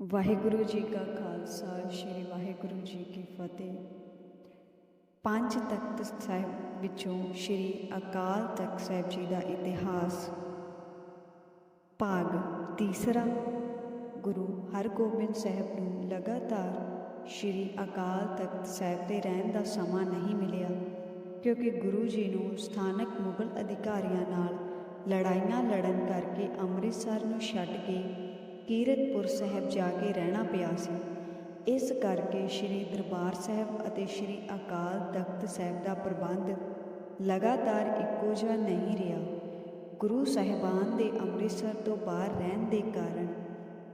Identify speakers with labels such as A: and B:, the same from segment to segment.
A: ਵਾਹਿਗੁਰੂ ਜੀ ਕਾ ਖਾਲਸਾ, ਸ੍ਰੀ ਵਾਹਿਗੁਰੂ ਜੀ ਕੀ ਫਤਿਹ। ਪੰਜ ਤਖਤ ਸਾਹਿਬ ਵਿੱਚੋਂ ਸ੍ਰੀ ਅਕਾਲ ਤਖਤ ਸਾਹਿਬ ਜੀ ਦਾ ਇਤਿਹਾਸ। ਭਾਗ ਤੀਸਰਾ, ਗੁਰੂ ਹਰਗੋਬਿੰਦ ਸਾਹਿਬ ਨੂੰ ਲਗਾਤਾਰ ਸ੍ਰੀ ਅਕਾਲ ਤਖਤ ਸਾਹਿਬ ਤੇ ਰਹਿਣ ਦਾ ਸਮਾਂ ਨਹੀਂ ਮਿਲਿਆ, ਕਿਉਂਕਿ ਗੁਰੂ ਜੀ ਨੂੰ ਸਥਾਨਕ ਮੁਗਲ ਅਧਿਕਾਰੀਆਂ ਨਾਲ ਲੜਾਈਆਂ ਲੜਨ ਕਰਕੇ ਅੰਮ੍ਰਿਤਸਰ ਨੂੰ ਛੱਡ ਕੇ ਕੀਰਤਪੁਰ ਸਾਹਿਬ ਜਾ ਕੇ ਰਹਿਣਾ ਪਿਆ ਸੀ। ਇਸ ਕਰਕੇ ਸ੍ਰੀ ਦਰਬਾਰ ਸਾਹਿਬ ਅਤੇ ਸ੍ਰੀ ਅਕਾਲ ਤਖਤ ਸਾਹਿਬ ਦਾ ਪ੍ਰਬੰਧ ਲਗਾਤਾਰ ਇੱਕੋ ਜਿਹਾ ਨਹੀਂ ਰਿਹਾ। ਗੁਰੂ ਸਾਹਿਬਾਨ ਦੇ ਅੰਮ੍ਰਿਤਸਰ ਤੋਂ ਬਾਹਰ ਰਹਿਣ ਦੇ ਕਾਰਨ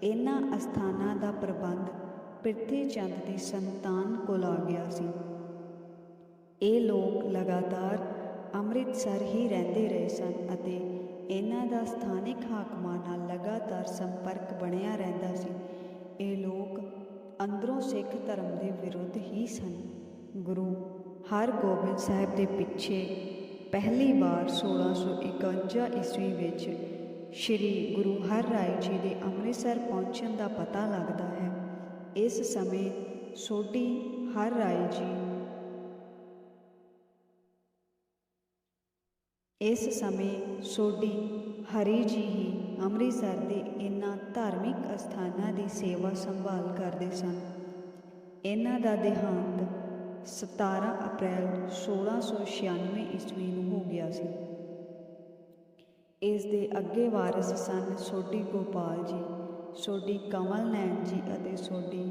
A: ਇਹਨਾਂ ਅਸਥਾਨਾਂ ਦਾ ਪ੍ਰਬੰਧ ਪ੍ਰਿਥੀ ਚੰਦ ਦੀ ਸੰਤਾਨ ਕੋਲ ਆ ਗਿਆ ਸੀ। ਇਹ ਲੋਕ ਲਗਾਤਾਰ ਅੰਮ੍ਰਿਤਸਰ ਹੀ ਰਹਿੰਦੇ ਰਹੇ ਸਨ ਅਤੇ ਇਹਨਾਂ ਦਾ ਸਥਾਨਕ ਹਾਕਮਾਂ ਨਾਲ ਲਗਾਤਾਰ ਸੰਪਰਕ ਬਣਿਆ ਰਹਿੰਦਾ ਸੀ। ਇਹ ਲੋਕ ਅੰਦਰੋਂ ਸਿੱਖ ਧਰਮ ਦੇ ਵਿਰੁੱਧ ਹੀ ਸਨ। ਗੁਰੂ ਹਰਗੋਬਿੰਦ ਸਾਹਿਬ ਦੇ ਪਿੱਛੇ ਪਹਿਲੀ ਵਾਰ 1651 ਈਸਵੀ ਵਿੱਚ ਸ੍ਰੀ ਗੁਰੂ ਹਰ ਰਾਏ ਜੀ ਦੇ ਅੰਮ੍ਰਿਤਸਰ ਪਹੁੰਚਣ ਦਾ ਪਤਾ ਲੱਗਦਾ ਹੈ। ਇਸ ਸਮੇਂ ਸੋਢੀ ਹਰ ਰਾਏ ਜੀ ਇਸ ਸਮੇਂ ਸੋਢੀ ਹਰੀ ਜੀ ਹੀ ਅੰਮ੍ਰਿਤਸਰ ਦੇ ਇਹਨਾਂ ਧਾਰਮਿਕ ਅਸਥਾਨਾਂ ਦੀ ਸੇਵਾ ਸੰਭਾਲ ਕਰਦੇ ਸਨ। ਇਹਨਾਂ ਦਾ ਦੇਹਾਂਤ 17 ਅਪ੍ਰੈਲ 1696 ਈਸਵੀ ਨੂੰ ਹੋ ਗਿਆ ਸੀ। ਇਸ ਦੇ ਅੱਗੇ ਵਾਰਿਸ ਸਨ ਸੋਢੀ ਗੋਪਾਲ ਜੀ, ਸੋਢੀ ਕਮਲ ਨੈਣ ਜੀ ਅਤੇ ਸੋਢੀ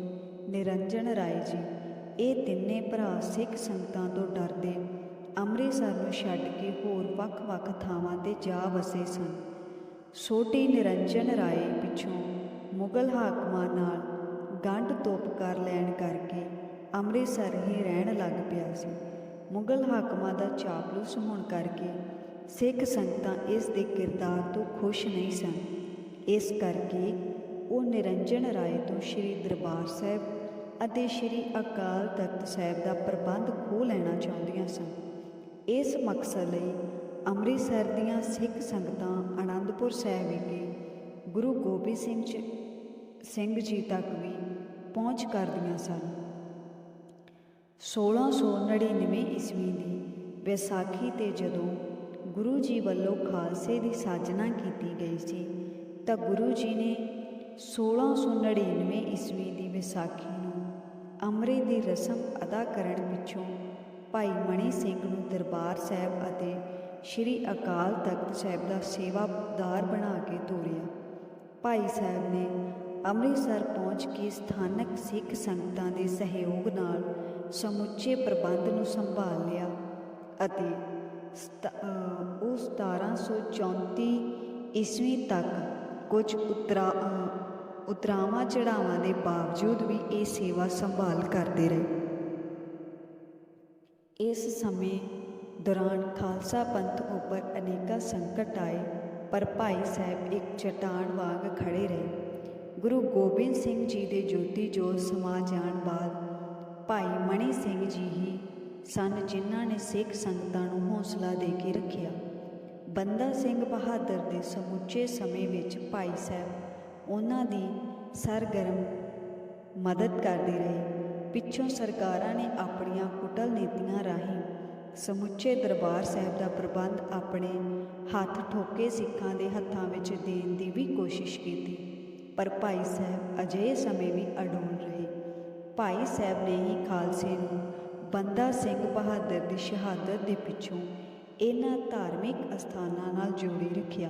A: ਨਿਰੰਜਨ ਰਾਏ ਜੀ। ਇਹ ਤਿੰਨੇ ਭਰਾ ਸਿੱਖ ਸੰਗਤਾਂ ਤੋਂ ਡਰਦੇ ਅੰਮ੍ਰਿਤਸਰ ਨੂੰ ਛੱਡ ਕੇ ਹੋਰ ਵੱਖ-ਵੱਖ ਥਾਵਾਂ ਤੇ ਜਾ ਵਸੇ ਸਨ। ਛੋਟੀ ਨਿਰੰਜਨ ਰਾਏ ਪਿੱਛੋਂ ਮੁਗਲ ਹਾਕਮਾਂ ਨਾਲ ਗੰਢ ਤੋਪ ਕਰ ਲੈਣ ਕਰਕੇ ਅੰਮ੍ਰਿਤਸਰ ਹੀ ਰਹਿਣ ਲੱਗ ਪਿਆ ਸੀ। ਮੁਗਲ ਹਾਕਮਾਂ ਦਾ ਚਾਪਲੂਸ ਹੋਣ ਕਰਕੇ ਸਿੱਖ ਸੰਗਤਾਂ ਇਸ ਦੇ ਕਿਰਦਾਰ ਤੋਂ ਖੁਸ਼ ਨਹੀਂ ਸਨ। ਇਸ ਕਰਕੇ ਉਹ ਨਿਰੰਜਨ ਰਾਏ ਤੋਂ ਸ੍ਰੀ ਦਰਬਾਰ ਸਾਹਿਬ ਅਤੇ ਸ੍ਰੀ ਅਕਾਲ ਤਖਤ ਸਾਹਿਬ ਦਾ ਪ੍ਰਬੰਧ ਖੋਹ ਲੈਣਾ ਚਾਹੁੰਦੀਆਂ ਸਨ। ਇਸ ਮਕਸਦ ਲਈ ਅੰਮ੍ਰਿਤਸਰ ਦੀਆਂ ਸਿੱਖ ਸੰਗਤਾਂ ਆਨੰਦਪੁਰ ਸਾਹਿਬ ਵਿਖੇ ਗੁਰੂ ਗੋਬਿੰਦ ਸਿੰਘ ਜੀ ਸਿੰਘ ਜੀ ਤੱਕ ਵੀ ਪਹੁੰਚ ਕਰਦੀਆਂ ਸਨ। 1699 ਈਸਵੀ ਦੀ ਵਿਸਾਖੀ ਤੇ ਜਦੋਂ ਗੁਰੂ ਜੀ ਵੱਲੋਂ ਖਾਲਸੇ ਦੀ ਸਾਜਨਾ ਕੀਤੀ ਗਈ ਸੀ, ਤਾਂ ਗੁਰੂ ਜੀ ਨੇ 1699 ਈਸਵੀ ਦੀ ਵਿਸਾਖੀ ਨੂੰ ਅੰਮ੍ਰਿਤ ਦੀ ਰਸਮ ਅਦਾ ਕਰਨ ਪਿੱਛੋਂ ਭਾਈ ਮਣੀ ਸਿੰਘ ਨੂੰ ਦਰਬਾਰ ਸਾਹਿਬ ਅਤੇ ਸ੍ਰੀ ਅਕਾਲ ਤਖਤ ਸਾਹਿਬ ਦਾ ਸੇਵਾਦਾਰ ਬਣਾ ਕੇ ਤੋਰਿਆ। ਭਾਈ ਸਾਹਿਬ ਨੇ ਅੰਮ੍ਰਿਤਸਰ ਪਹੁੰਚ ਕੇ ਸਥਾਨਕ ਸਿੱਖ ਸੰਗਤਾਂ ਦੇ ਸਹਿਯੋਗ ਨਾਲ ਸਮੁੱਚੇ ਪ੍ਰਬੰਧ ਨੂੰ ਸੰਭਾਲ ਲਿਆ ਅਤੇ ਉਹ 1734 ਈਸਵੀ ਤੱਕ ਕੁਝ ਉਤਰਾ ਉਤਰਾਵਾਂ ਚੜਾਵਾਂ ਦੇ ਬਾਵਜੂਦ ਵੀ ਇਹ ਸੇਵਾ ਸੰਭਾਲ ਕਰਦੇ ਰਹੇ। ਇਸ ਸਮੇਂ ਦੌਰਾਨ ਖਾਲਸਾ ਪੰਥ ਉੱਪਰ ਅਨੇਕਾਂ ਸੰਕਟ ਆਏ, ਪਰ ਭਾਈ ਸਾਹਿਬ ਇੱਕ ਚਟਾਨ ਵਾਂਗ ਖੜੇ ਰਹੇ। ਗੁਰੂ ਗੋਬਿੰਦ ਸਿੰਘ ਜੀ ਦੇ ਜੋਤੀ ਜੋਤ ਸਮਾ ਜਾਣ ਬਾਅਦ ਭਾਈ ਮਣੀ ਸਿੰਘ ਜੀ ਹੀ ਸਨ ਜਿਨ੍ਹਾਂ ਨੇ ਸਿੱਖ ਸੰਗਤਾਂ ਨੂੰ ਹੌਸਲਾ ਦੇ ਕੇ ਰੱਖਿਆ। ਬੰਦਾ ਸਿੰਘ ਬਹਾਦਰ ਦੇ ਸਮੁੱਚੇ ਸਮੇਂ ਵਿੱਚ ਭਾਈ ਸਾਹਿਬ ਉਹਨਾਂ ਦੀ ਸਰਗਰਮ ਮਦਦ ਕਰਦੇ ਰਹੇ। ਪਿੱਛੋਂ ਸਰਕਾਰਾਂ ਨੇ ਆਪਣੀਆਂ ਕੁਟਲ ਨੀਤੀਆਂ ਰਾਹੀਂ ਸਮੁੱਚੇ ਦਰਬਾਰ ਸਾਹਿਬ ਦਾ ਪ੍ਰਬੰਧ ਆਪਣੇ ਹੱਥ ਠੋਕੇ ਸਿੱਖਾਂ ਦੇ ਹੱਥਾਂ ਵਿੱਚ ਦੇਣ ਦੀ ਵੀ ਕੋਸ਼ਿਸ਼ ਕੀਤੀ। ਪਰ ਭਾਈ ਸਾਹਿਬ ਅਜੇ ਸਮੇਂ ਵੀ ਅਡੋਲ ਰਹੇ। ਭਾਈ ਸਾਹਿਬ ਨੇ ਹੀ ਖਾਲਸੇ ਨੂੰ ਬੰਦਾ ਸਿੰਘ ਬਹਾਦਰ ਦੀ ਸ਼ਹਾਦਤ ਦੇ ਪਿੱਛੋਂ ਇਹਨਾਂ ਧਾਰਮਿਕ ਅਸਥਾਨਾਂ ਨਾਲ ਜੋੜੀ ਰੱਖਿਆ।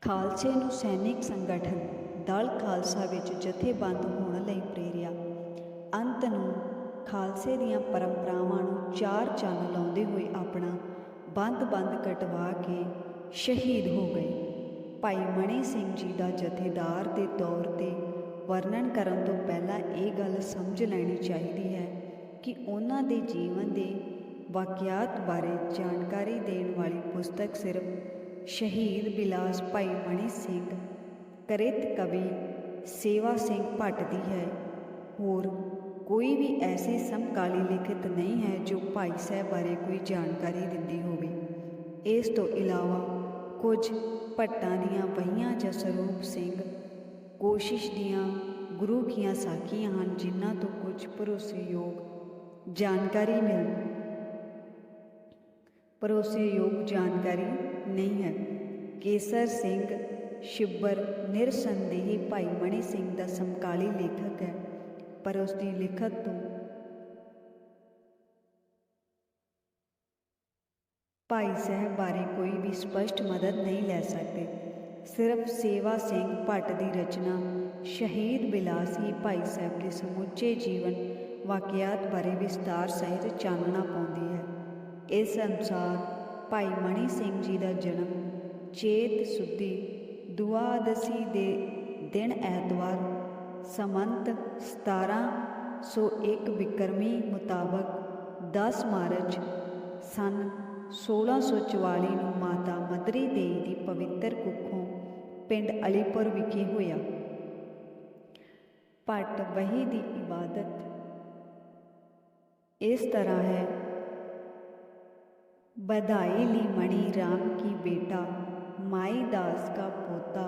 A: ਖਾਲਸੇ ਨੂੰ ਸੈਨਿਕ ਸੰਗਠਨ ਦਲ ਖਾਲਸਾ ਵਿੱਚ ਜਥੇਬੰਦ ਹੋਣ ਲਈ ਪ੍ਰੇਰਿਤ ਅੰਤ ਨੂੰ ਖਾਲਸੇ ਦੀਆਂ ਪਰੰਪਰਾਵਾਂ ਨੂੰ ਚਾਰ ਚੰਨ ਲਾਉਂਦੇ ਹੋਏ ਆਪਣਾ ਬੰਦ-ਬੰਦ ਕਟਵਾ ਕੇ ਸ਼ਹੀਦ ਹੋ ਗਏ। ਭਾਈ ਮਣੀ ਸਿੰਘ ਜੀ ਦਾ ਜਥੇਦਾਰ ਦੇ ਤੌਰ ਤੇ ਵਰਣਨ ਕਰਨ ਤੋਂ ਪਹਿਲਾਂ ਇਹ ਗੱਲ ਸਮਝ ਲੈਣੀ ਚਾਹੀਦੀ ਹੈ ਕਿ ਉਹਨਾਂ ਦੇ ਜੀਵਨ ਦੇ ਵਾਕਿਆਤ ਬਾਰੇ ਜਾਣਕਾਰੀ ਦੇਣ ਵਾਲੀ ਪੁਸਤਕ ਸਿਰਫ ਸ਼ਹੀਦ ਬਿਲਾਸ ਭਾਈ ਮਣੀ ਸਿੰਘ, ਕਰਿਤ ਕਵੀ ਸੇਵਾ ਸਿੰਘ ਭੱਟ ਦੀ ਹੈ। ਹੋਰ ਕੋਈ ਵੀ ਐਸੀ ਸਮਕਾਲੀ ਲਿਖਤ ਨਹੀਂ ਹੈ ਜੋ ਭਾਈ ਸਾਹਿਬ ਬਾਰੇ ਕੋਈ ਜਾਣਕਾਰੀ ਦਿੰਦੀ ਹੋਵੇ। ਇਸ ਤੋਂ ਇਲਾਵਾ ਕੁਝ ਭੱਟਾਂ ਦੀਆਂ ਵਹੀਆਂ ਜਾਂ ਸਰੂਪ ਸਿੰਘ ਕੋਸ਼ਿਸ਼ ਦੀਆਂ ਗੁਰੂ ਕੀਆਂ ਸਾਖੀਆਂ ਹਨ, ਜਿਨ੍ਹਾਂ ਤੋਂ ਕੁਝ ਭਰੋਸੇਯੋਗ ਜਾਣਕਾਰੀ ਮਿਲ ਭਰੋਸੇਯੋਗ ਜਾਣਕਾਰੀ ਨਹੀਂ ਹੈ। ਕੇਸਰ ਸਿੰਘ ਸ਼ਿਬਰ ਨਿਰਸੰਦੇਹੀ ਭਾਈ ਮਣੀ ਸਿੰਘ ਦਾ ਸਮਕਾਲੀ ਲੇਖਕ ਹੈ। ਪਰ ਉਸ ਦੀ ਲਿਖਤ ਤੋਂ ਭਾਈ ਸਾਹਿਬ ਬਾਰੇ ਕੋਈ ਵੀ ਸਪਸ਼ਟ ਮਦਦ ਨਹੀਂ ਲੈ ਸਕਦੇ। ਸਿਰਫ ਸੇਵਾ ਸਿੰਘ ਭੱਟ ਦੀ ਰਚਨਾ, ਸ਼ਹੀਦ ਬਿਲਾਸ ਹੀ ਭਾਈ ਸਾਹਿਬ ਦੇ ਸਮੁੱਚੇ ਜੀਵਨ ਵਾਕਿਆਤ ਬਾਰੇ ਵਿਸਤਾਰ ਸਹਿਤ ਚਾਨਣਾ ਪਾਉਂਦੀ ਹੈ। ਇਸ ਅਨੁਸਾਰ ਭਾਈ ਮਣੀ ਸਿੰਘ ਜੀ ਦਾ ਜਨਮ ਚੇਤ ਸੁਦੀ ਦੁਆਦਸੀ ਦੇ ਦਿਨ ਐਤਵਾਰ ਸਮੰਤ 1701 ਬਿਕਰਮੀ ਮੁਤਾਬਕ 10 ਮਾਰਚ ਸਨ 1644 ਨੂੰ ਮਾਤਾ ਮਦਰੀ ਦੇਈ ਦੀ ਪਵਿੱਤਰ ਕੁੱਖੋਂ ਪਿੰਡ ਅਲੀਪੁਰ ਵਿਖੇ ਹੋਇਆ ਪਟ ਵਹੀ ਦੀ ਇਬਾਦਤ ਇਸ ਤਰ੍ਹਾਂ ਹੈ बधाई ली मणि राम की बेटा माई दास का पोता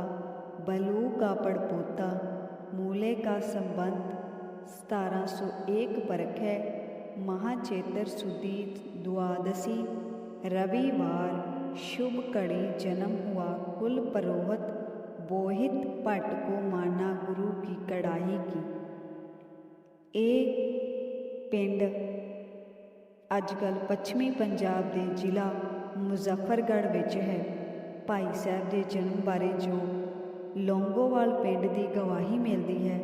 A: बलू का पड़पोता मूले का संबंध 1701 परख है महाचेतर सुदी द्वादशी रविवार शुभ कड़ी जन्म हुआ कुल परोहित बोहित भट्ट को माना गुरु की कड़ाई की ए पिंड ਅੱਜ ਕੱਲ੍ਹ ਪੱਛਮੀ ਪੰਜਾਬ ਦੇ ਜ਼ਿਲ੍ਹਾ ਮੁਜ਼ੱਫਰਗੜ੍ਹ ਵਿੱਚ ਹੈ ਭਾਈ ਸਾਹਿਬ ਦੇ ਜਨਮ ਬਾਰੇ ਜੋ ਲੌਂਗੋਵਾਲ ਪਿੰਡ ਦੀ ਗਵਾਹੀ ਮਿਲਦੀ ਹੈ।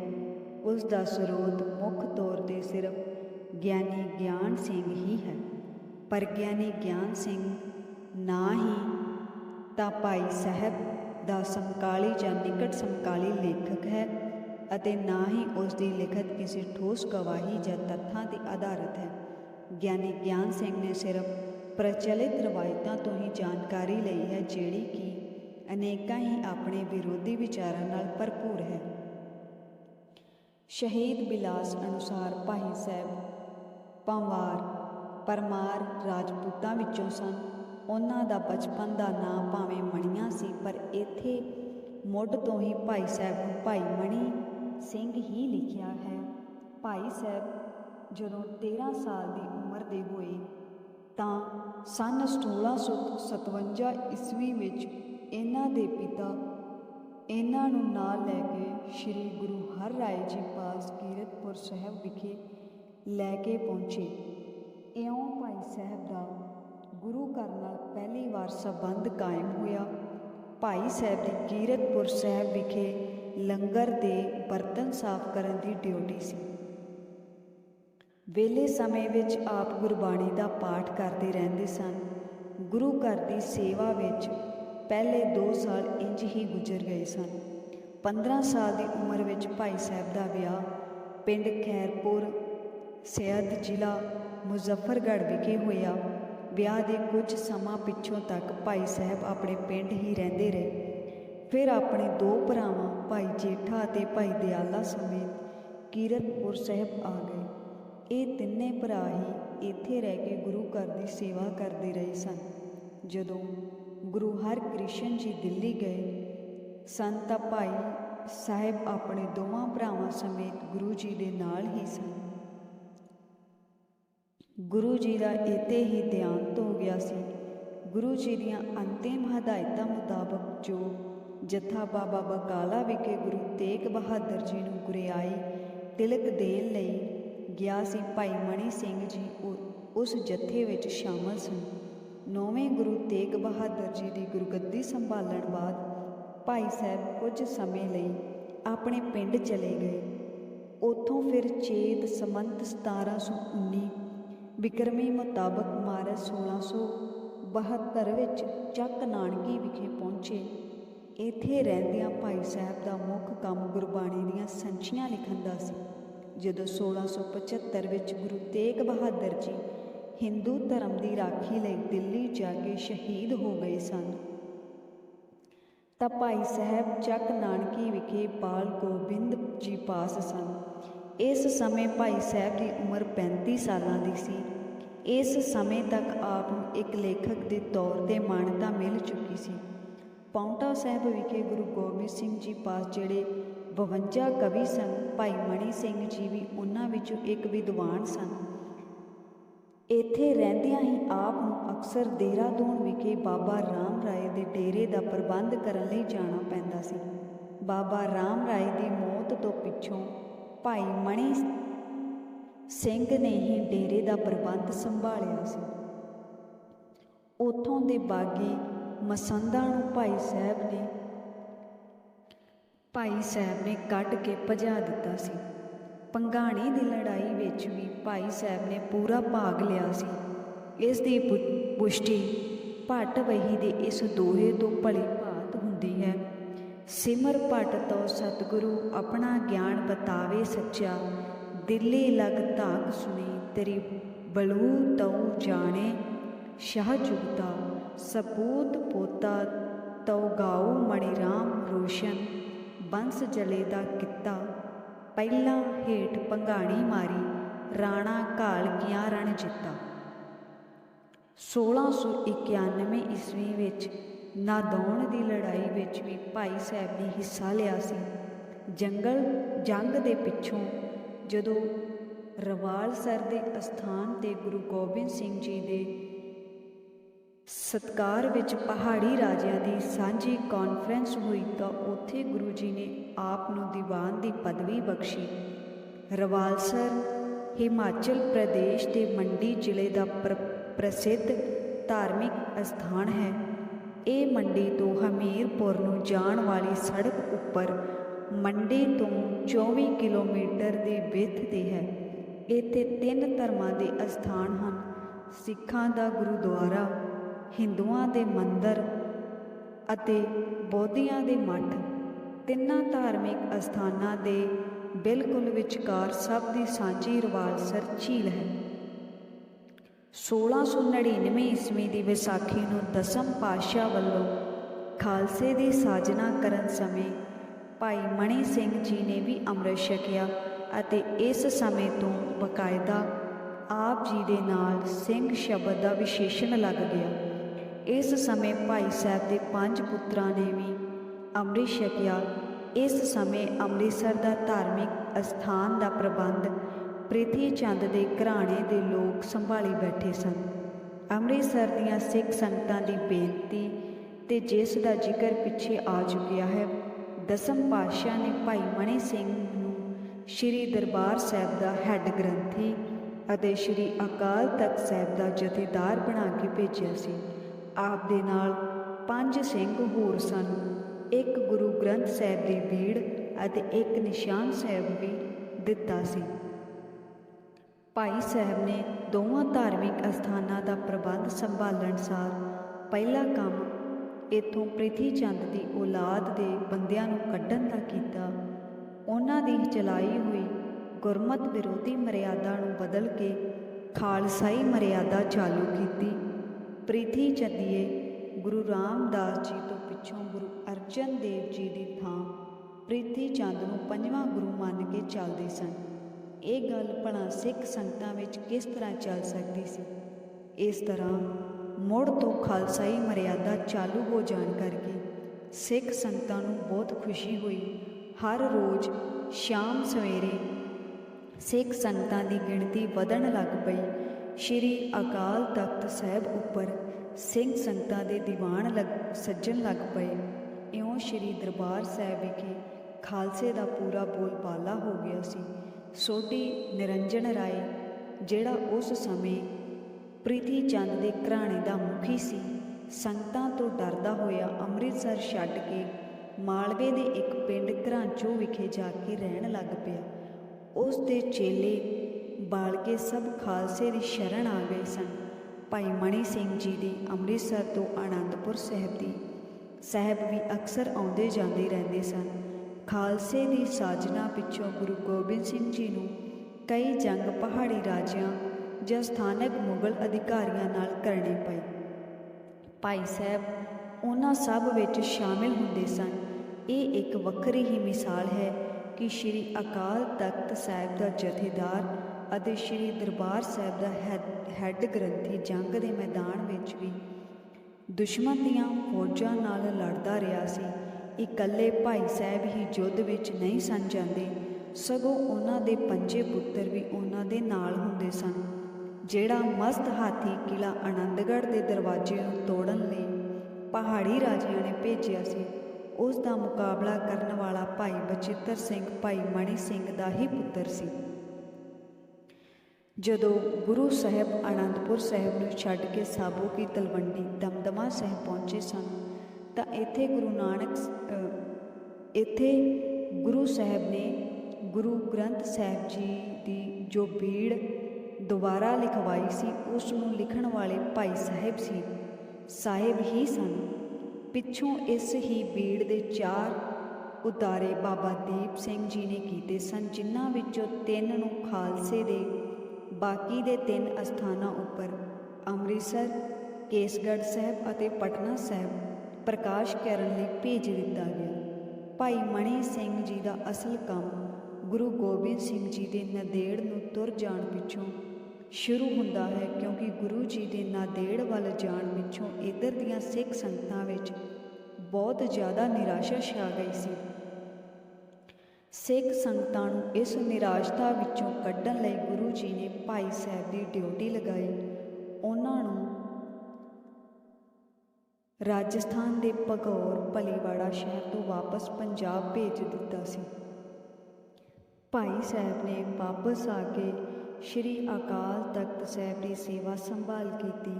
A: ਉਸ ਦਾ ਸਰੋਤ ਮੁੱਖ ਤੌਰ ਤੇ ਸਿਰਫ ਗਿਆਨੀ ਗਿਆਨ ਸਿੰਘ ਹੀ ਹੈ। ਪਰ ਗਿਆਨੀ ਗਿਆਨ ਸਿੰਘ ਨਾ ਹੀ ਤਾਂ ਭਾਈ ਸਾਹਿਬ ਦਾ ਸਮਕਾਲੀ ਜਾਂ ਨਿਕਟ ਸਮਕਾਲੀ ਲੇਖਕ ਹੈ ਅਤੇ ਨਾ ਹੀ ਉਸ ਦੀ ਲਿਖਤ ਕਿਸੇ ਠੋਸ ਗਵਾਹੀ ਜਾਂ ਤੱਥਾਂ ਤੇ ਆਧਾਰਿਤ ਹੈ। ਗਿਆਨੀ ਗਿਆਨ ਸਿੰਘ ਨੇ ਸਿਰਫ ਪ੍ਰਚਲਿਤ ਰਵਾਇਤਾਂ ਤੋਂ ਹੀ ਜਾਣਕਾਰੀ ਲਈ ਹੈ, ਜਿਹੜੀ ਅਨੇਕਾਂ ਹੀ ਆਪਣੇ ਵਿਰੋਧੀ ਵਿਚਾਰਾਂ ਨਾਲ ਭਰਪੂਰ ਹੈ। ਸ਼ਹੀਦ ਬਿਲਾਸ ਅਨੁਸਾਰ ਭਾਈ ਸਾਹਿਬ ਪੰਵਾਰ, ਪਰਮਾਰ ਰਾਜਪੂਤਾਂ ਵਿੱਚੋਂ ਸਨ। ਉਹਨਾਂ ਦਾ ਬਚਪਨ ਦਾ ਨਾਂ ਭਾਵੇਂ ਮਣੀਆਂ ਸੀ, ਪਰ ਇੱਥੇ ਮੁੱਢ ਤੋਂ ਹੀ ਭਾਈ ਸਾਹਿਬ ਨੂੰ ਭਾਈ ਮਣੀ ਸਿੰਘ ਹੀ ਲਿਖਿਆ ਹੈ। ਭਾਈ ਸਾਹਿਬ ਜਦੋਂ 13 ਸਾਲ ਦੀ ਉਮਰ ਦੇ ਹੋਏ ਤਾਂ ਸਨ 1657 ਈਸਵੀ ਵਿੱਚ ਇਹਨਾਂ ਦੇ ਪਿਤਾ ਇਹਨਾਂ ਨੂੰ ਨਾਲ ਲੈ ਕੇ ਸ੍ਰੀ ਗੁਰੂ ਹਰ ਰਾਏ ਜੀ ਪਾਸ ਕੀਰਤਪੁਰ ਸਾਹਿਬ ਵਿਖੇ ਲੈ ਕੇ ਪਹੁੰਚੇ। ਇਉਂ ਭਾਈ ਸਾਹਿਬ ਦਾ ਗੁਰੂ ਘਰ ਨਾਲ ਪਹਿਲੀ ਵਾਰ ਸੰਬੰਧ ਕਾਇਮ ਹੋਇਆ। ਭਾਈ ਸਾਹਿਬ ਦੀ ਕੀਰਤਪੁਰ ਸਾਹਿਬ ਵਿਖੇ ਲੰਗਰ ਦੇ ਬਰਤਨ ਸਾਫ਼ ਕਰਨ ਦੀ ਡਿਊਟੀ ਸੀ। ਵੇਲੇ ਸਮੇਂ ਵਿੱਚ ਆਪ ਗੁਰਬਾਣੀ ਦਾ ਪਾਠ ਕਰਦੇ ਰਹਿੰਦੇ ਸਨ। ਗੁਰੂ ਘਰ ਦੀ ਸੇਵਾ ਵਿੱਚ ਪਹਿਲੇ 2 ਸਾਲ ਇੰਜ ਹੀ ਗੁਜ਼ਰ ਗਏ ਸਨ। 15 ਸਾਲ ਦੀ ਉਮਰ ਵਿੱਚ ਭਾਈ ਸਾਹਿਬ ਦਾ ਵਿਆਹ ਪਿੰਡ ਖੈਰਪੁਰ ਸਿਆਦ ਜ਼ਿਲ੍ਹਾ ਮੁਜ਼ੱਫਰਗੜ੍ਹ ਵਿਖੇ ਹੋਇਆ। ਵਿਆਹ ਦੇ ਕੁਝ ਸਮਾਂ ਪਿੱਛੋਂ ਤੱਕ ਭਾਈ ਸਾਹਿਬ ਆਪਣੇ ਪਿੰਡ ਹੀ ਰਹਿੰਦੇ ਰਹੇ। ਫਿਰ ਆਪਣੇ ਦੋ ਭਰਾਵਾਂ, ਭਾਈ ਜੇਠਾ ਅਤੇ ਭਾਈ ਦਿਆਲਾ ਸਮੇਤ ਕੀਰਤਪੁਰ ਸਾਹਿਬ ਆ ਗਏ। ਇਹ ਤਿੰਨੇ ਭਰਾ ਹੀ ਇੱਥੇ ਰਹਿ ਕੇ ਗੁਰੂ ਘਰ ਦੀ ਸੇਵਾ ਕਰਦੇ ਰਹੇ ਸਨ। ਜਦੋਂ ਗੁਰੂ ਹਰਕ੍ਰਿਸ਼ਨ ਜੀ ਦਿੱਲੀ ਗਏ। ਸਨ ਭਾਈ ਸਾਹਿਬ ਆਪਣੇ ਦੋਵਾਂ ਭਰਾਵਾਂ ਸਮੇਤ ਗੁਰੂ ਜੀ ਦੇ ਨਾਲ ਹੀ ਸਨ। ਗੁਰੂ ਜੀ ਦਾ ਇੱਥੇ ਹੀ ਦੇਹਾਂਤ ਹੋ ਗਿਆ ਸੀ। ਗੁਰੂ ਜੀ ਦੀਆਂ ਅੰਤਿਮ ਹਦਾਇਤਾਂ ਮੁਤਾਬਕ ਜੋ ਜਥਾ ਬਾਬਾ ਬਕਾਲਾ ਵਿਖੇ ਗੁਰੂ ਤੇਗ ਬਹਾਦਰ ਜੀ ਨੂੰ ਗੁਰਿਆਈ ਤਿਲਕ ਦੇਣ ਲਈ ਗਿਆ ਸੀ, ਭਾਈ ਮਣੀ ਸਿੰਘ ਜੀ ਉਸ ਜਥੇ ਵਿੱਚ ਸ਼ਾਮਲ ਸਨ। ਨੌਵੇਂ ਗੁਰੂ ਤੇਗ ਬਹਾਦਰ ਜੀ ਦੀ ਗੁਰਗੱਦੀ ਸੰਭਾਲਣ ਬਾਅਦ ਭਾਈ ਸਾਹਿਬ ਕੁਝ ਸਮੇਂ ਲਈ ਆਪਣੇ ਪਿੰਡ ਚਲੇ ਗਏ। ਉੱਥੋਂ ਫਿਰ ਚੇਤ ਸਮੰਤ 1719 ਵਿਕਰਮੀ ਮੁਤਾਬਕ ਮਾਰਚ 1672 ਵਿੱਚ ਚੱਕ ਨਾਨਕੀ ਵਿਖੇ ਪਹੁੰਚੇ। ਇੱਥੇ ਰਹਿੰਦਿਆਂ ਭਾਈ ਸਾਹਿਬ ਦਾ ਮੁੱਖ ਕੰਮ ਗੁਰਬਾਣੀ ਦੀਆਂ ਸੰਚੀਆਂ ਲਿਖਣ ਦਾ ਸੀ। ਜਦੋਂ 1675 ਵਿੱਚ ਗੁਰੂ ਤੇਗ ਬਹਾਦਰ ਜੀ ਹਿੰਦੂ ਧਰਮ ਦੀ ਰਾਖੀ ਲਈ ਦਿੱਲੀ ਜਾ ਕੇ ਸ਼ਹੀਦ ਹੋ ਗਏ ਸਨ। ਤਾਂ ਭਾਈ ਸਾਹਿਬ ਚੱਕ ਨਾਨਕੀ ਵਿਖੇ ਬਾਲ ਗੋਬਿੰਦ ਜੀ ਪਾਸ ਸਨ। ਇਸ ਸਮੇਂ ਭਾਈ ਸਾਹਿਬ ਦੀ ਉਮਰ 35 ਸਾਲਾਂ ਦੀ ਸੀ। ਇਸ ਸਮੇਂ ਤੱਕ ਆਪ ਨੂੰ ਇੱਕ ਲੇਖਕ ਦੇ ਤੌਰ ਤੇ ਮਾਨਤਾ ਮਿਲ ਚੁੱਕੀ ਸੀ। ਪੌਂਟਾ ਸਾਹਿਬ ਵਿਖੇ ਗੁਰੂ ਗੋਬਿੰਦ ਸਿੰਘ ਜੀ ਪਾਸ ਜਿਹੜੇ 52 ਕਵੀ ਸਨ, ਭਾਈ ਮਣੀ ਸਿੰਘ ਜੀ ਵੀ ਉਹਨਾਂ ਵਿੱਚੋਂ ਇੱਕ ਵਿਦਵਾਨ ਸਨ। ਇੱਥੇ ਰਹਿੰਦਿਆਂ ਹੀ ਆਪ ਨੂੰ ਅਕਸਰ ਦੇਹਰਾਦੂਨ ਵਿਖੇ ਬਾਬਾ ਰਾਮ ਰਾਏ ਦੇ ਡੇਰੇ ਦਾ ਪ੍ਰਬੰਧ ਕਰਨ ਲਈ ਜਾਣਾ ਪੈਂਦਾ ਸੀ। ਬਾਬਾ ਰਾਮ ਰਾਏ ਦੀ ਮੌਤ ਤੋਂ ਪਿੱਛੋਂ ਭਾਈ ਮਣੀ ਸਿੰਘ ਨੇ ਹੀ ਡੇਰੇ ਦਾ ਪ੍ਰਬੰਧ ਸੰਭਾਲਿਆ ਸੀ। ਉਥੋਂ ਦੇ ਬਾਗੀ ਮਸੰਦਾਂ ਨੂੰ ਭਾਈ ਸਾਹਿਬ ਨੇ ਭਾਈ ਸਾਹਿਬ ਨੇ ਕੱਢ ਕੇ ਭਜਾ ਦਿੱਤਾ ਸੀ। ਪੰਗਾਣੀ ਦੀ ਲੜਾਈ ਵਿੱਚ ਵੀ ਭਾਈ ਸਾਹਿਬ ਨੇ ਪੂਰਾ ਭਾਗ ਲਿਆ ਸੀ। ਇਸ ਦੀ ਪੁ- ਪੁਸ਼ਟੀ ਭੱਟ ਵਹੀ ਦੇ ਇਸ ਦੋਹੇ ਤੋਂ ਭਲੀ ਭਾਤ ਹੁੰਦੀ ਹੈ। ਸਿਮਰ ਭੱਟ ਤੋਂ ਸਤਿਗੁਰੂ ਆਪਣਾ ਗਿਆਨ ਬਤਾਵੇ ਸੱਚਾ, ਦਿੱਲੀ ਲਗ ਧਾਕ ਸੁਣੀ ਤੇਰੀ ਬਲੂ ਤਉ ਜਾਣੇ, ਸ਼ਾਹ ਜੁਗਤਾ ਸਪੂਤ ਪੋਤਾ ਤਉ ਗਾਉ ਮਣੀ ਰਾਮ ਰੋਸ਼ਨ, ਬੰਸ ਜਲੇ ਦਾ ਕਿੱਤਾ ਪਹਿਲਾਂ ਹੇਠ ਪੰਗਾਣੀ ਮਾਰੀ, ਰਾਣਾ ਘਾਲ ਗਿਆ ਰਣ ਜਿੱਤਾ। 1691 ਈਸਵੀ ਵਿੱਚ ਨਾਦੌਣ ਦੀ ਲੜਾਈ ਵਿੱਚ ਵੀ ਭਾਈ ਸਾਹਿਬ ਨੇ ਹਿੱਸਾ ਲਿਆ ਸੀ। ਜੰਗਲ ਜੰਗ ਦੇ ਪਿੱਛੋਂ ਜਦੋਂ ਰਵਾਲ ਸਰ ਦੇ ਅਸਥਾਨ ਤੇ ਗੁਰੂ ਗੋਬਿੰਦ ਸਿੰਘ ਜੀ ਦੇ ਸਤਕਾਰ ਵਿੱਚ ਪਹਾੜੀ ਰਾਜਿਆਂ ਦੀ ਸਾਂਝੀ ਕਾਨਫਰੰਸ ਹੋਈ ਤਾਂ ਉੱਥੇ ਗੁਰੂ ਜੀ ਨੇ ਆਪ ਨੂੰ ਦੀਵਾਨ ਦੀ ਪਦਵੀ ਬਖਸ਼ੀ। ਰਵਾਲਸਰ ਹਿਮਾਚਲ ਪ੍ਰਦੇਸ਼ ਦੇ ਮੰਡੀ ਜ਼ਿਲ੍ਹੇ ਦਾ ਪ੍ਰ- ਪ੍ਰਸਿੱਧ ਧਾਰਮਿਕ ਅਸਥਾਨ ਹੈ। ਇਹ ਮੰਡੀ ਤੋਂ ਹਮੀਰਪੁਰ ਨੂੰ ਜਾਣ ਵਾਲੀ ਸੜਕ ਉੱਪਰ ਮੰਡੀ ਤੋਂ 24 ਕਿਲੋਮੀਟਰ ਦੀ ਵਿੱਥ ਤੇ ਹੈ। ਇੱਥੇ ਤਿੰਨ ਧਰਮਾਂ ਦੇ ਅਸਥਾਨ ਹਨ। ਸਿੱਖਾਂ ਦਾ ਗੁਰਦੁਆਰਾ ਹਿੰਦੂਆਂ ਦੇ ਮੰਦਰ ਅਤੇ ਬੋਧੀਆਂ ਦੇ ਮੱਠ, ਤਿੰਨਾਂ ਧਾਰਮਿਕ ਅਸਥਾਨਾਂ ਦੇ ਬਿਲਕੁਲ ਵਿਚਕਾਰ ਸਭ ਦੀ ਸਾਂਝੀ ਰਿਵਾਜ਼ ਸਰ ਝੀਲ ਹੈ 1699 ਈਸਵੀ ਦੀ ਵਿਸਾਖੀ ਨੂੰ ਦਸਮ ਪਾਤਸ਼ਾਹ ਵੱਲੋਂ ਖਾਲਸੇ ਦੀ ਸਾਜਨਾ ਕਰਨ ਸਮੇਂ ਭਾਈ ਮਣੀ ਸਿੰਘ ਜੀ ਨੇ ਵੀ ਅੰਮ੍ਰਿਤ ਛਕਿਆ ਅਤੇ ਇਸ ਸਮੇਂ ਤੋਂ ਬਕਾਇਦਾ ਆਪ ਜੀ ਦੇ ਨਾਲ ਸਿੰਘ ਸ਼ਬਦ ਦਾ ਵਿਸ਼ੇਸ਼ਣ ਲੱਗ ਗਿਆ। ਇਸ ਸਮੇਂ ਭਾਈ ਸਾਹਿਬ ਦੇ ਪੰਜ ਪੁੱਤਰਾਂ ਨੇ ਵੀ ਅੰਮ੍ਰਿਤ ਛਕਿਆ ਇਸ ਸਮੇਂ ਅੰਮ੍ਰਿਤਸਰ ਦਾ ਧਾਰਮਿਕ ਅਸਥਾਨ ਦਾ ਪ੍ਰਬੰਧ ਪ੍ਰਿਥੀ ਚੰਦ ਦੇ ਘਰਾਣੇ ਦੇ ਲੋਕ ਸੰਭਾਲੀ ਬੈਠੇ ਸਨ। ਅੰਮ੍ਰਿਤਸਰ ਦੀਆਂ ਸਿੱਖ ਸੰਗਤਾਂ ਦੀ ਬੇਨਤੀ ਤੇ ਜਿਸ ਦਾ ਜ਼ਿਕਰ ਪਿੱਛੇ ਆ ਚੁੱਕਿਆ ਹੈ, ਦਸਮ ਪਾਤਸ਼ਾਹ ਨੇ ਭਾਈ ਮਣੀ ਸਿੰਘ ਨੂੰ ਸ੍ਰੀ ਦਰਬਾਰ ਸਾਹਿਬ ਦਾ ਹੈੱਡ ਗ੍ਰੰਥੀ ਅਤੇ ਸ੍ਰੀ ਅਕਾਲ ਤਖਤ ਸਾਹਿਬ ਦਾ ਜਥੇਦਾਰ ਬਣਾ ਕੇ ਭੇਜਿਆ ਸੀ। ਆਪ ਦੇ ਨਾਲ ਪੰਜ ਸਿੰਘ ਹੋਰ ਸਨ। ਇੱਕ ਗੁਰੂ ਗ੍ਰੰਥ ਸਾਹਿਬ ਦੀ ਬੀੜ ਅਤੇ ਇੱਕ ਨਿਸ਼ਾਨ ਸਾਹਿਬ ਵੀ ਦਿੱਤਾ ਸੀ। ਭਾਈ ਸਾਹਿਬ ਨੇ ਦੋਵਾਂ ਧਾਰਮਿਕ ਅਸਥਾਨਾਂ ਦਾ ਪ੍ਰਬੰਧ ਸੰਭਾਲਣ ਸਾਰ ਪਹਿਲਾ ਕੰਮ ਇਥੋਂ ਪ੍ਰਿਥੀ ਚੰਦ ਦੀ ਔਲਾਦ ਦੇ ਬੰਦਿਆਂ ਨੂੰ ਕੱਢਣ ਦਾ ਕੀਤਾ। ਉਹਨਾਂ ਦੀ ਚਲਾਈ ਹੋਈ ਗੁਰਮਤ ਵਿਰੋਧੀ ਮਰਿਆਦਾ ਨੂੰ ਬਦਲ ਕੇ ਖਾਲਸਾਈ ਮਰਿਆਦਾ ਚਾਲੂ ਕੀਤੀ। ਪ੍ਰਿਥੀ ਚੰਦੀਏ ਗੁਰੂ ਰਾਮਦਾਸ ਜੀ ਤੋਂ ਪਿੱਛੋਂ ਗੁਰੂ ਅਰਜਨ ਦੇਵ ਜੀ ਦੀ ਥਾਂ ਪ੍ਰਿਥੀ ਚੰਦ ਨੂੰ ਪੰਜਵਾਂ ਗੁਰੂ ਮੰਨ ਕੇ ਚੱਲਦੇ ਸਨ। ਇਹ ਗੱਲ ਭਲਾ ਸਿੱਖ ਸੰਗਤਾਂ ਵਿੱਚ ਕਿਸ ਤਰ੍ਹਾਂ ਚੱਲ ਸਕਦੀ ਸੀ? ਇਸ ਤਰ੍ਹਾਂ ਮੁੜ ਤੋਂ ਖਾਲਸਾਈ ਮਰਿਆਦਾ ਚਾਲੂ ਹੋ ਜਾਣ ਕਰਕੇ ਸਿੱਖ ਸੰਗਤਾਂ ਨੂੰ ਬਹੁਤ ਖੁਸ਼ੀ ਹੋਈ। ਹਰ ਰੋਜ਼ ਸ਼ਾਮ ਸਵੇਰੇ ਸਿੱਖ ਸੰਗਤਾਂ ਦੀ ਗਿਣਤੀ ਵਧਣ ਲੱਗ ਪਈ। ਸ਼੍ਰੀ ਅਕਾਲ ਤਖਤ ਸਾਹਿਬ ਉੱਪਰ ਸਿੰਘ ਸੰਗਤਾਂ ਦੇ ਦੀਵਾਨ ਲੱਗ, ਸੱਜਣ ਲੱਗ ਪਏ। ਇਉਂ ਸ਼੍ਰੀ ਦਰਬਾਰ ਸਾਹਿਬ ਵਿਖੇ ਖਾਲਸੇ ਦਾ ਪੂਰਾ ਬੋਲਬਾਲਾ ਹੋ ਗਿਆ ਸੀ। ਸੋਢੀ ਨਿਰੰਜਨ ਰਾਏ, ਜਿਹੜਾ ਉਸ ਸਮੇਂ ਪ੍ਰੀਤੀ ਚੰਦ ਦੇ ਘਰਾਣੇ ਦਾ ਮੁਖੀ ਸੀ, ਸੰਗਤਾਂ ਤੋਂ ਡਰਦਾ ਹੋਇਆ ਅੰਮ੍ਰਿਤਸਰ ਛੱਡ ਕੇ ਮਾਲਵੇ ਦੇ ਇੱਕ ਪਿੰਡ ਘਰਾਂਚੋ ਵਿਖੇ ਜਾ ਕੇ ਰਹਿਣ ਲੱਗ ਪਿਆ। ਉਸ ਦੇ ਚੇਲੇ ਬਾਲਕੇ ਸਭ ਖਾਲਸੇ ਦੀ ਸ਼ਰਨ ਆ ਗਏ ਸਨ। ਭਾਈ ਮਣੀ ਸਿੰਘ ਜੀ ਦੀ ਅੰਮ੍ਰਿਤਸਰ ਤੋਂ ਆਨੰਦਪੁਰ ਸਾਹਿਬ ਦੀ ਸਾਹਿਬ ਵੀ ਅਕਸਰ ਆਉਂਦੇ ਜਾਂਦੇ ਰਹਿੰਦੇ ਸਨ। ਖਾਲਸੇ ਦੀ ਸਾਜਨਾ ਪਿੱਛੋਂ ਗੁਰੂ ਗੋਬਿੰਦ ਸਿੰਘ ਜੀ ਨੂੰ ਕਈ ਜੰਗ ਪਹਾੜੀ ਰਾਜਿਆਂ ਜਾਂ ਸਥਾਨਕ ਮੁਗਲ ਅਧਿਕਾਰੀਆਂ ਨਾਲ ਕਰਨੇ ਪਏ ਭਾਈ ਸਾਹਿਬ, ਉਹਨਾਂ ਸਭ ਵਿੱਚ ਸ਼ਾਮਿਲ ਹੁੰਦੇ ਸਨ। ਇਹ ਇੱਕ ਵੱਖਰੀ ਹੀ ਮਿਸਾਲ ਹੈ ਕਿ ਸ੍ਰੀ ਅਕਾਲ ਤਖਤ ਸਾਹਿਬ ਦਾ ਜਥੇਦਾਰ ਅਤੇ ਸ੍ਰੀ ਦਰਬਾਰ ਸਾਹਿਬ ਦਾ ਹੈੱਡ- ਗ੍ਰੰਥੀ ਜੰਗ ਦੇ ਮੈਦਾਨ ਵਿੱਚ ਵੀ ਦੁਸ਼ਮਣ ਦੀਆਂ ਫੌਜਾਂ ਨਾਲ ਲੜਦਾ ਰਿਹਾ ਸੀ। ਇਕੱਲੇ ਭਾਈ ਸਾਹਿਬ ਹੀ ਯੁੱਧ ਵਿੱਚ ਨਹੀਂ ਸਨ ਜਾਂਦੇ। ਸਗੋਂ ਉਹਨਾਂ ਦੇ ਪੰਜੇ ਪੁੱਤਰ ਵੀ ਉਹਨਾਂ ਦੇ ਨਾਲ ਹੁੰਦੇ ਸਨ, ਜਿਹੜਾ ਮਸਤ ਹਾਥੀ ਕਿਲਾ ਆਨੰਦਗੜ੍ਹ ਦੇ ਦਰਵਾਜ਼ੇ ਨੂੰ ਤੋੜਨ ਲਈ ਪਹਾੜੀ ਰਾਜਿਆਂ ਨੇ ਭੇਜਿਆ ਸੀ। ਉਸ ਦਾ ਮੁਕਾਬਲਾ ਕਰਨ ਵਾਲਾ ਭਾਈ ਬਚਿੱਤਰ ਸਿੰਘ, ਭਾਈ ਮਣੀ ਸਿੰਘ ਦਾ ਹੀ ਪੁੱਤਰ ਸੀ। ਜਦੋਂ ਗੁਰੂ ਸਾਹਿਬ ਆਨੰਦਪੁਰ ਸਾਹਿਬ ਨੂੰ ਛੱਡ ਕੇ ਸਾਬੋ ਕੀ ਤਲਵੰਡੀ ਦਮਦਮਾ ਸਾਹਿਬ ਪਹੁੰਚੇ ਸਨ, ਤਾਂ ਇੱਥੇ ਗੁਰੂ ਨਾਨਕ ਇੱਥੇ ਗੁਰੂ ਸਾਹਿਬ ਨੇ ਗੁਰੂ ਗ੍ਰੰਥ ਸਾਹਿਬ ਜੀ ਦੀ ਜੋ ਬੀੜ ਦੁਬਾਰਾ ਲਿਖਵਾਈ ਸੀ, ਉਸ ਨੂੰ ਲਿਖਣ ਵਾਲੇ ਭਾਈ ਸਾਹਿਬ ਸੀ, ਸਾਹਿਬ ਹੀ ਸਨ। ਪਿੱਛੋਂ ਇਸ ਹੀ ਬੀੜ ਦੇ ਚਾਰ ਉਤਾਰੇ ਬਾਬਾ ਦੀਪ ਸਿੰਘ ਜੀ ਨੇ ਕੀਤੇ ਸਨ, ਜਿਨ੍ਹਾਂ ਵਿੱਚੋਂ ਤਿੰਨ ਨੂੰ ਖਾਲਸੇ ਦੇ ਬਾਕੀ ਦੇ ਤਿੰਨ ਅਸਥਾਨਾਂ ਉੱਪਰ ਅੰਮ੍ਰਿਤਸਰ, ਕੇਸਗੜ੍ਹ ਸਾਹਿਬ ਅਤੇ ਪਟਨਾ ਸਾਹਿਬ ਪ੍ਰਕਾਸ਼ ਕਰਨ ਲਈ ਭੇਜ ਦਿੱਤਾ ਗਿਆ। ਭਾਈ ਮਣੀ ਸਿੰਘ ਜੀ ਦਾ ਅਸਲ ਕੰਮ ਗੁਰੂ ਗੋਬਿੰਦ ਸਿੰਘ ਜੀ ਦੇ ਨਦੇੜ ਨੂੰ ਤੁਰ ਜਾਣ ਪਿੱਛੋਂ ਸ਼ੁਰੂ ਹੁੰਦਾ ਹੈ ਕਿਉਂਕਿ ਗੁਰੂ ਜੀ ਦੇ ਨਾਦੇੜ ਵੱਲ ਜਾਣ ਪਿੱਛੋਂ ਇੱਧਰ ਦੀਆਂ ਸਿੱਖ ਸੰਗਤਾਂ ਵਿੱਚ ਬਹੁਤ ਜ਼ਿਆਦਾ ਨਿਰਾਸ਼ਾ ਛਾ ਗਈ ਸੀ। ਸਿੱਖ ਸੰਗਤਾਂ ਨੂੰ ਇਸ ਨਿਰਾਸ਼ਤਾ ਵਿੱਚੋਂ ਕੱਢਣ ਲਈ ਗੁਰੂ ਜੀ ਨੇ ਭਾਈ ਸਾਹਿਬ ਦੀ ਡਿਊਟੀ ਲਗਾਈ। ਉਹਨਾਂ ਨੂੰ ਰਾਜਸਥਾਨ ਦੇ ਭਗੌਰ ਭਲੀਵਾੜਾ ਸ਼ਹਿਰ ਤੋਂ ਵਾਪਸ ਪੰਜਾਬ ਭੇਜ ਦਿੱਤਾ ਸੀ। ਭਾਈ ਸਾਹਿਬ ਨੇ ਵਾਪਸ ਆ ਕੇ ਸ਼੍ਰੀ ਅਕਾਲ ਤਖਤ ਸਾਹਿਬ ਦੀ ਸੇਵਾ ਸੰਭਾਲ ਕੀਤੀ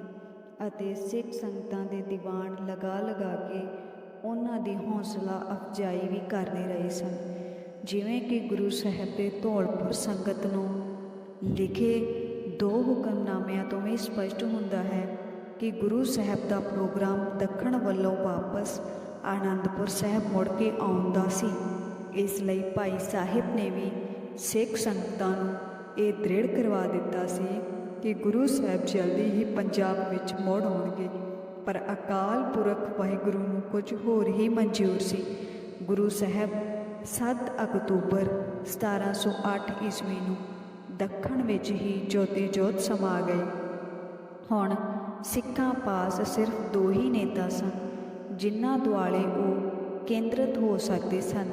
A: ਅਤੇ ਸਿੱਖ ਸੰਗਤਾਂ ਦੇ ਦੀਵਾਨ ਲਗਾ ਲਗਾ ਕੇ ਉਹਨਾਂ ਦੀ ਹੌਸਲਾ ਅਫਜਾਈ ਵੀ ਕਰਦੇ ਰਹੇ ਸਨ। ਜਿਵੇਂ ਕਿ ਗੁਰੂ ਸਾਹਿਬ ਦੇ ਧੌਲਪੁਰ ਸੰਗਤ ਨੂੰ ਲਿਖੇ ਦੋ ਹੁਕਮਨਾਮਿਆਂ ਤੋਂ ਵੀ ਸਪਸ਼ਟ ਹੁੰਦਾ ਹੈ ਕਿ ਗੁਰੂ ਸਾਹਿਬ ਦਾ ਪ੍ਰੋਗਰਾਮ ਦੱਖਣ ਵੱਲੋਂ ਵਾਪਸ ਆਨੰਦਪੁਰ ਸਾਹਿਬ ਮੁੜ ਕੇ ਆਉਂਦਾ ਸੀ। ਇਸ ਲਈ ਭਾਈ ਸਾਹਿਬ ਨੇ ਵੀ ਸਿੱਖ ਸੰਗਤਾਂ ਨੂੰ ਇਹ ਦ੍ਰਿੜ ਕਰਵਾ ਦਿੱਤਾ ਸੀ ਕਿ ਗੁਰੂ ਸਾਹਿਬ ਜਲਦੀ ਹੀ ਪੰਜਾਬ ਵਿੱਚ ਮੁੜ ਆਉਣਗੇ। ਪਰ ਅਕਾਲ ਪੁਰਖ ਵਾਹਿਗੁਰੂ ਨੂੰ ਕੁਝ ਹੋਰ ਹੀ ਮਨਜ਼ੂਰ ਸੀ। ਗੁਰੂ ਸਾਹਿਬ 7 ਅਕਤੂਬਰ 1708 ਈਸਵੀ ਨੂੰ ਦੱਖਣ ਵਿੱਚ ਹੀ ਜੋਤੀ ਜੋਤ ਸਮਾ ਗਏ ਹੁਣ ਸਿੱਖਾਂ ਪਾਸ ਸਿਰਫ ਦੋ ਹੀ ਨੇਤਾ ਸਨ, ਜਿਨ੍ਹਾਂ ਦੁਆਲੇ ਉਹ ਕੇਂਦਰਿਤ ਹੋ ਸਕਦੇ ਸਨ।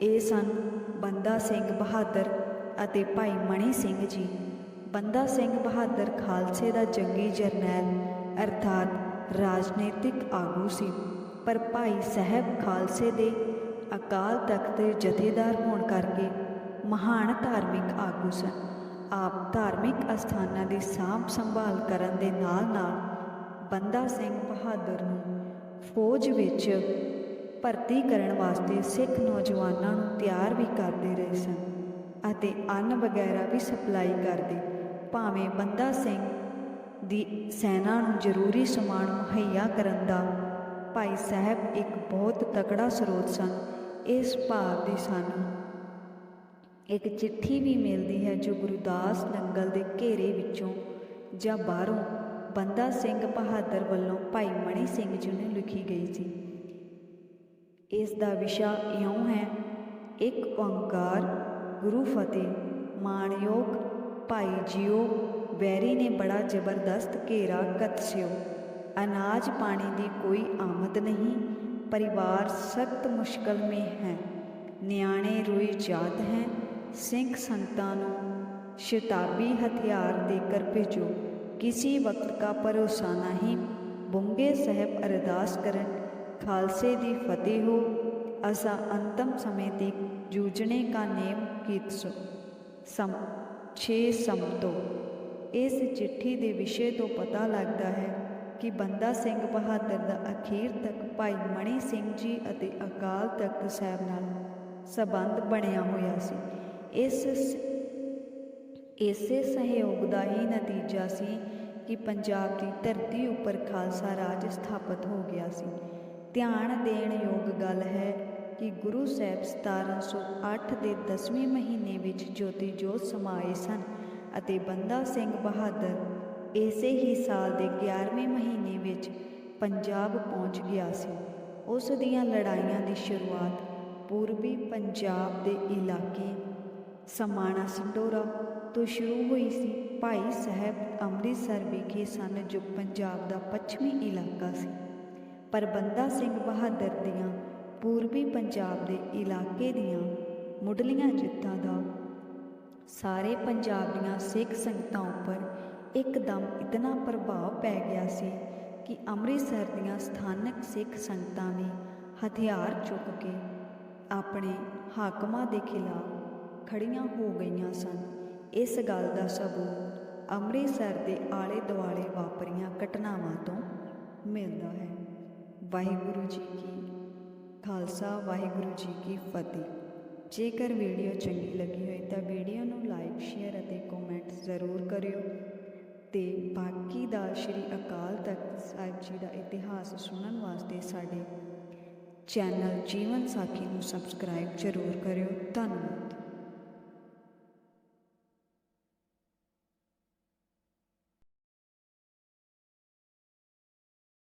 A: ਇਹ ਸਨ ਬੰਦਾ ਸਿੰਘ ਬਹਾਦਰ ਅਤੇ ਭਾਈ ਮਣੀ ਸਿੰਘ ਜੀ। ਬੰਦਾ ਸਿੰਘ ਬਹਾਦਰ ਖਾਲਸੇ ਦਾ ਜੰਗੀ ਜਰਨੈਲ, ਅਰਥਾਤ ਰਾਜਨੀਤਿਕ ਆਗੂ ਸੀ, ਪਰ ਭਾਈ ਸਾਹਿਬ ਖਾਲਸੇ ਦੇ ਅਕਾਲ ਤਖਤ ਦੇ ਜਥੇਦਾਰ ਹੋਣ ਕਰਕੇ ਮਹਾਨ ਧਾਰਮਿਕ ਆਗੂ ਸਨ। ਆਪ ਧਾਰਮਿਕ ਅਸਥਾਨਾਂ ਦੀ ਸਾਂਭ ਸੰਭਾਲ ਕਰਨ ਦੇ ਨਾਲ-ਨਾਲ ਬੰਦਾ ਸਿੰਘ ਬਹਾਦਰ ਨੂੰ ਫੌਜ ਵਿੱਚ ਭਰਤੀ ਕਰਨ ਵਾਸਤੇ ਸਿੱਖ ਨੌਜਵਾਨਾਂ ਨੂੰ ਤਿਆਰ ਵੀ ਕਰਦੇ ਰਹੇ ਸਨ ਅਤੇ ਅੰਨ ਵਗੈਰਾ ਵੀ ਸਪਲਾਈ ਕਰਦੇ। ਭਾਵੇਂ ਬੰਦਾ ਸਿੰਘ ਦੀ ਸੈਨਾ ਨੂੰ ਜ਼ਰੂਰੀ ਸਮਾਨ ਮੁਹੱਈਆ ਕਰਨ ਦਾ ਭਾਈ ਸਾਹਿਬ ਇੱਕ ਬਹੁਤ ਤਕੜਾ ਸਰੋਤ ਸਨ। ਇਸ ਭਾਵ ਦੀ ਸਾਨੂੰ ਇੱਕ ਚਿੱਠੀ ਵੀ ਮਿਲਦੀ ਹੈ ਜੋ ਗੁਰਦਾਸ ਨੰਗਲ ਦੇ ਘੇਰੇ ਵਿੱਚੋਂ ਜਾਂ ਬਾਹਰੋਂ ਬੰਦਾ ਸਿੰਘ ਬਹਾਦਰ ਵੱਲੋਂ ਭਾਈ ਮਣੀ ਸਿੰਘ ਜੀ ਨੂੰ ਲਿਖੀ ਗਈ ਸੀ। ਇਸ ਦਾ ਵਿਸ਼ਾ ਇਉਂ ਹੈ, ਇੱਕ ਓੰਕਾਰ ਗੁਰੂ ਫਤਿਹ ਮਾਣਯੋਗ ਭਾਈ ਜੀਓ ਵੈਰੀ ਨੇ ਬੜਾ ਜ਼ਬਰਦਸਤ ਘੇਰਾ ਕੱਤਸਿਓ ਅਨਾਜ ਪਾਣੀ ਦੀ ਕੋਈ ਆਮਦ ਨਹੀਂ परिवार सख्त मुश्किल में है ਨਿਆਣੇ ਰੋਈ ਜਾਤ ਹੈ ਸਿੰਘ ਸੰਤਾਂ ਨੂੰ ਸ਼ਤਾਬੀ ਹਥਿਆਰ ਦੇਕਰ ਭੇਜੋ किसी वक्त का भरोसा नहीं बुंगे साहब अरदास करन खालसे दी फतेह हो असा अंतम समय तक जूझने का नेम कीत सो ਸਮ 6 ਸਮਤੋ ਇਸ ਚਿੱਠੀ ਦੇ ਵਿਸ਼ੇ ਤੋਂ ਪਤਾ ਲੱਗਦਾ ਹੈ ਕਿ ਬੰਦਾ ਸਿੰਘ ਬਹਾਦਰ ਦਾ ਅਖੀਰ ਤੱਕ ਭਾਈ ਮਣੀ ਸਿੰਘ ਜੀ ਅਤੇ ਅਕਾਲ ਤਖਤ ਸਾਹਿਬ ਨਾਲ ਸਬੰਧ ਬਣਿਆ ਹੋਇਆ ਸੀ। ਇਸ ਇਸੇ ਸਹਿਯੋਗ ਦਾ ਹੀ ਨਤੀਜਾ ਸੀ ਕਿ ਪੰਜਾਬ ਦੀ ਧਰਤੀ ਉੱਪਰ ਖਾਲਸਾ ਰਾਜ ਸਥਾਪਿਤ ਹੋ ਗਿਆ ਸੀ। ਧਿਆਨ ਦੇਣ ਯੋਗ ਗੱਲ ਹੈ ਕਿ ਗੁਰੂ ਸਾਹਿਬ 1708 ਦੇ 10ਵੇਂ ਮਹੀਨੇ ਵਿੱਚ ਜੋਤੀ ਜੋਤ ਸਮਾਏ ਸਨ ਅਤੇ ਬੰਦਾ ਸਿੰਘ ਬਹਾਦਰ ਇਸੇ ਹੀ ਸਾਲ ਦੇ 11ਵੇਂ ਮਹੀਨੇ ਵਿੱਚ ਪੰਜਾਬ ਪਹੁੰਚ ਗਿਆ ਸੀ। ਉਸ ਦੀਆਂ ਲੜਾਈਆਂ ਦੀ ਸ਼ੁਰੂਆਤ ਪੂਰਬੀ ਪੰਜਾਬ ਦੇ ਇਲਾਕੇ ਸਮਾਣਾ ਸੰਡੋਰਾ ਤੋਂ ਸ਼ੁਰੂ ਹੋਈ ਸੀ। ਭਾਈ ਸਾਹਿਬ ਅੰਮ੍ਰਿਤਸਰ ਵਿਖੇ ਸਨ ਜੋ ਪੰਜਾਬ ਦਾ ਪੱਛਮੀ ਇਲਾਕਾ ਸੀ। ਪਰ ਬੰਦਾ ਸਿੰਘ ਬਹਾਦਰ ਦੀਆਂ ਪੂਰਬੀ ਪੰਜਾਬ ਦੇ ਇਲਾਕੇ ਦੀਆਂ ਮੁੱਢਲੀਆਂ ਜਿੱਤਾਂ ਦਾ ਸਾਰੇ ਪੰਜਾਬ ਦੀਆਂ ਸਿੱਖ ਸੰਗਤਾਂ ਉੱਪਰ ਇੱਕਦਮ ਇਤਨਾ ਪ੍ਰਭਾਵ ਪੈ ਗਿਆ ਸੀ ਕਿ ਅੰਮ੍ਰਿਤਸਰ ਦੀਆਂ ਸਥਾਨਕ ਸਿੱਖ ਸੰਗਤਾਂ ਵੀ ਹਥਿਆਰ ਚੁੱਕ ਕੇ ਆਪਣੇ ਹਾਕਮਾਂ ਦੇ ਖਿਲਾਫ ਖੜੀਆਂ ਹੋ ਗਈਆਂ ਸਨ। ਇਸ ਗੱਲ ਦਾ ਸਬੂਤ ਅੰਮ੍ਰਿਤਸਰ ਦੇ ਆਲੇ ਦੁਆਲੇ ਵਾਪਰੀਆਂ ਘਟਨਾਵਾਂ ਤੋਂ ਮਿਲਦਾ ਹੈ। ਵਾਹਿਗੁਰੂ ਜੀ ਕੀ ਖਾਲਸਾ, ਵਾਹਿਗੁਰੂ ਜੀ ਕੀ ਫਤਿਹ। ਜੇਕਰ ਵੀਡੀਓ ਚੰਗੀ ਲੱਗੀ ਹੋਏ ਤਾਂ ਵੀਡੀਓ ਨੂੰ ਲਾਈਕ, ਸ਼ੇਅਰ ਅਤੇ ਕਮੈਂਟ ਜ਼ਰੂਰ ਕਰਿਓ। ਤੇ ਬਾਕੀ ਦਾ ਸ਼੍ਰੀ ਅਕਾਲ ਤਖਤ ਸਾਹਿਬ ਜੀ ਦਾ ਇਤਿਹਾਸ ਸੁਣਨ ਵਾਸਤੇ ਸਾਡੇ ਚੈਨਲ ਜੀਵਨ ਸਾਖੀ ਨੂੰ ਸਬਸਕ੍ਰਾਈਬ ਜ਼ਰੂਰ ਕਰਿਓ। ਧੰਨਵਾਦ।